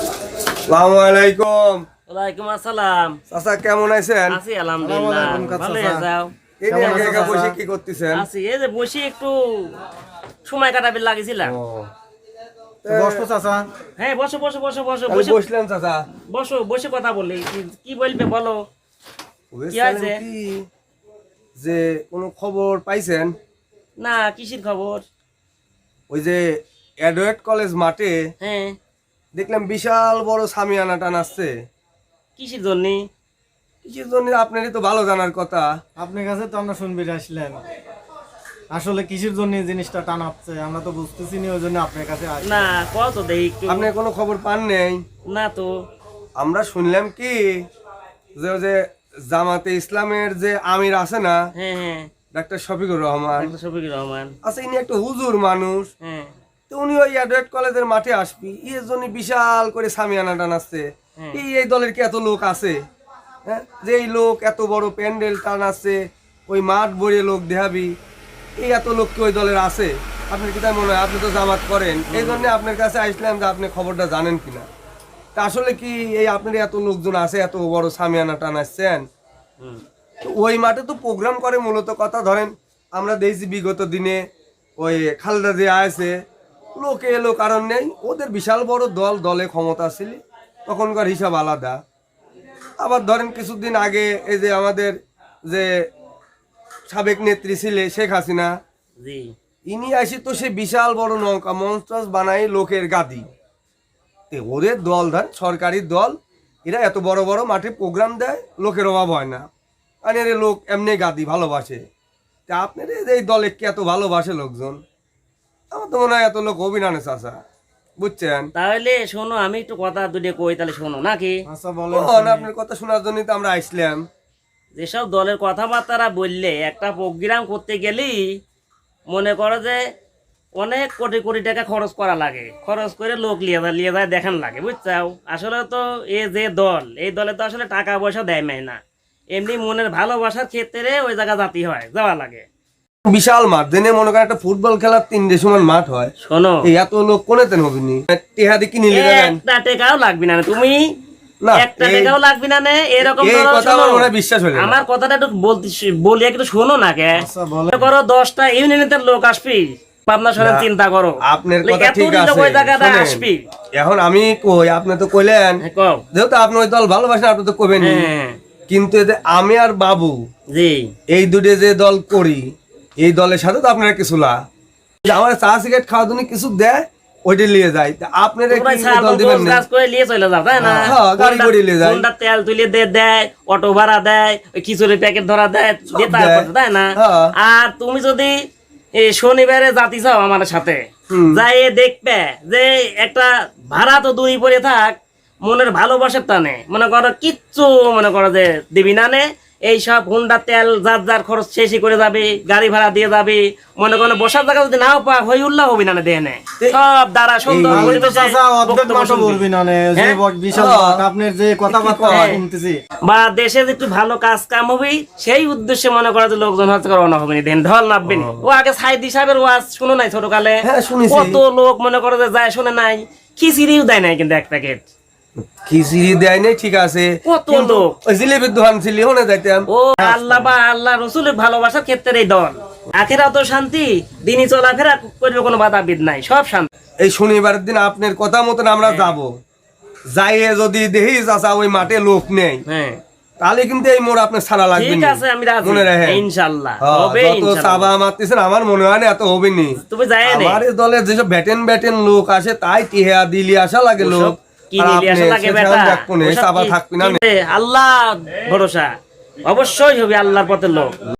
আসসালামু আলাইকুম। ওয়ালাইকুম আসসালাম। চাচা কেমন আছেন? আছি আলহামদুলিল্লাহ। ভালো যাও। এই যে একা একা বসে কি করতেছেন? আছি এই যে বসে একটু সময় কাটাবে লাগেছিলাম। ও, বসো চাচা। হ্যাঁ বসো বসো বসো বসো বসে। বসলেন চাচা। বসো বসে কথা বলি। কি- কি বলবে বলো? বলছিলেন আছে? যে কোনো খবর পাইছেন? না কিসের খবর? ওই যে অ্যাডওয়েট কলেজ মাঠে হ্যাঁ। দেখলাম বিশাল বড় সামিয়ানা টান আসছে। কিসের জন্য? কিসের জন্য আপনারই তো ভালো জানার কথা। আপনার কাছে তো আমরা শুনবি আসলেন। আসলে কিসের জন্য এই জিনিসটা টানাচ্ছে আমরা তো বুঝতেছি না ওই জন্য আপনার কাছে আসি। না কত দেখি একটু। আপনি কোনো খবর পান নেই? না তো। আমরা শুনলাম কি যে ওই যে জামাতে ইসলামের যে আমির আছে না হ্যাঁ হ্যাঁ। ডাক্তার শফিকুর রহমান। ডাক্তার শফিকুর রহমান। আচ্ছা ইনি একটা হুজুর মানুষ। হ্যাঁ। উনি ওই অ্যাডওয়েট কলেজের মাঠে আসবি। এর জন্য বিশাল করে সামিয়ানা টানাচ্ছে হ্যাঁ। এই এই দলের কি এত লোক আছে? হ্যাঁ? যে এই লোক এত বড় প্যান্ডেল টানাচ্ছে ওই মাঠ ভরে লোক দেখাবি। এই এত লোক কি ওই দলের আছে? আপনার কি তাই মনে হয়? আপনি তো জামাত করেন। এই জন্য আপনার কাছে আসলাম যে আপনি খবরটা জানেন কিনা। তা আসলে কি এই আপনার এত লোকজন আছে এত বড় সামিয়ানা টানাচ্ছেন হুম। তো ওই মাঠে তো প্রোগ্রাম করে মূলত কথা ধরেন আমরা দেখছি বিগত দিনে ওই খালদা যে আছে লোকে এলো কারণ নেই। ওদের বিশাল বড় দল দলে ক্ষমতা ছিল তখনকার হিসাব আলাদা। আবার ধরেন কিছুদিন আগে এই যে আমাদের যে সাবেক নেত্রী ছিলে শেখ হাসিনা। ইনি আসি তো সে বিশাল বড় নৌকা মনস্টাস বানাই লোকের গাদি। ওদের দল ধর সরকারি দল এরা এত বড় বড় মাঠে প্রোগ্রাম দেয় লোকের অভাব হয় না। আর এর লোক এমনি গাদি ভালোবাসে। তা আপনার এই যে এই দলে কি এত ভালোবাসে লোকজন? আমার তো মনে হয় এত লোক চাষা বুঝছেন? তাহলে শোনো আমি একটু কথা দুটো কই তাহলে শোনো নাকি? আচ্ছা বলেন আপনার কথা শোনার জন্যই তো আমরা আসলাম। যেসব দলের কথাবার্তারা বললে একটা প্রোগ্রাম করতে গেলেই মনে করো যে অনেক কোটি কোটি টাকা খরচ করা লাগে। খরচ করে লোক লিয়ে যায় লিয়ে যায় দেখান লাগে বুঝছাও? আসলে তো এ যে দল এই দলে তো আসলে টাকা পয়সা দেয় নাই না। এমনি মনের ভালোবাসার ক্ষেত্রে ওই জায়গা জাতি হয় যাওয়া লাগে। বিশাল মাঠ। দিনে মনে করেন একটা ফুটবল খেলার তিনটে সমান মাঠ হয়। শোনো। এই এত লোক কোনেতেন হবিনি? টেহাদি যাবেন একটা টাকাও লাগবে না তুমি একটা এই- লাগবে না এরকম কথা আমার মনে বিশ্বাস হলো আমার কথাটা একটু বলতে বলি একটু শোনো না কে। আচ্ছা বলেন। করো দশটা ইউনিয়নের লোক আসবি। পাবনা শহরে চিন্তা করো। আপনার কথা ঠিক আছে। আসবি। এখন আমি কই আপনি তো কইলেন। হ্যাঁ, যেহেতু আপনি ওই দল ভালোবাসেন আপনি তো কবেন হ্যাঁ। কিন্তু এতে আমি আর বাবু জি। এই দুটো যে দল করি এই দলের সাথে তো আপনার কিছু লা যে আমার চা সিগারেট খাওয়া জন্য কিছু দেয় ওইটা নিয়ে আপনারা না? না হ্যাঁ, গাড়ি করে নিয়ে যায়। তেল তুলে দেয় অটো ভাড়া দেয় খিচুড়ি প্যাকেট ধরা দেয় দেয়। না হ্যাঁ। আর তুমি যদি এই শনিবারে জাতি চাও আমার সাথে যাই দেখবে যে একটা ভাড়া তো দূরে পড়ে থাক মনের ভালোবাসার টানে মনে করো কিচ্ছু মনে করো যে দিবি না নে এই সব হুন্ডা তেল যার যার খরচ শেষই করে যাবে গাড়ি ভাড়া দিয়ে যাবে। মনে করো বসার জায়গা যদি নাও পা হই উল্লাহ হবি না দেয় নে সব দ্বারা সুন্দর আপনার যে কথাবার্তা হ্যাঁ। শুনতেছি। বা দেশে যে একটু ভালো কাজ কাম হবে সেই উদ্দেশ্যে মনে করা যে লোকজন হচ্ছে রওনা হবে নি দেন ঢল নামবে নি। ও আগে সাইদ সাহেবের ওয়াজ শুনো নাই ছোটকালে? হ্যাঁ, শুনেছি। কত লোক মনে করে যে যায় শুনে নাই। খিচিড়িও দেয় নাই কিন্তু এক প্যাকেট। খিচিড়ি দেয় নাই ঠিক আছে। কত লোক। জিলেবির দোকান ছিল ওখানে যাইতাম ও আল্লাহ বা আল্লাহ রসুলের ভালোবাসার ক্ষেত্রে এই দল। আখেরা তো শান্তি দিনই চলাফেরা করবে কোনো বাধাবিদ নাই সব শান্তি। এই দিন আপনার কথা মতন আমরা যাব। যাইয়ে যদি দেখি চাচা ওই মাঠে লোক নেই হ্যাঁ। তাহলে কিন্তু এই মোড় আপনার ছাড়া লাগবে ঠিক আছে আমি রাজি। মনে রাখেন। হ্যাঁ, হবে যত। চাবা মারতেছেন আমার মনে হয় না এত হবে নি। তুমি যায় না। আমার দলের যেসব ব্যাটেন ব্যাটেন লোক আসে তাই টিহা দিলি আসা লাগে লোক। আল্লাহ ভরসা। অবশ্যই হবে আল্লাহর পথের লোক।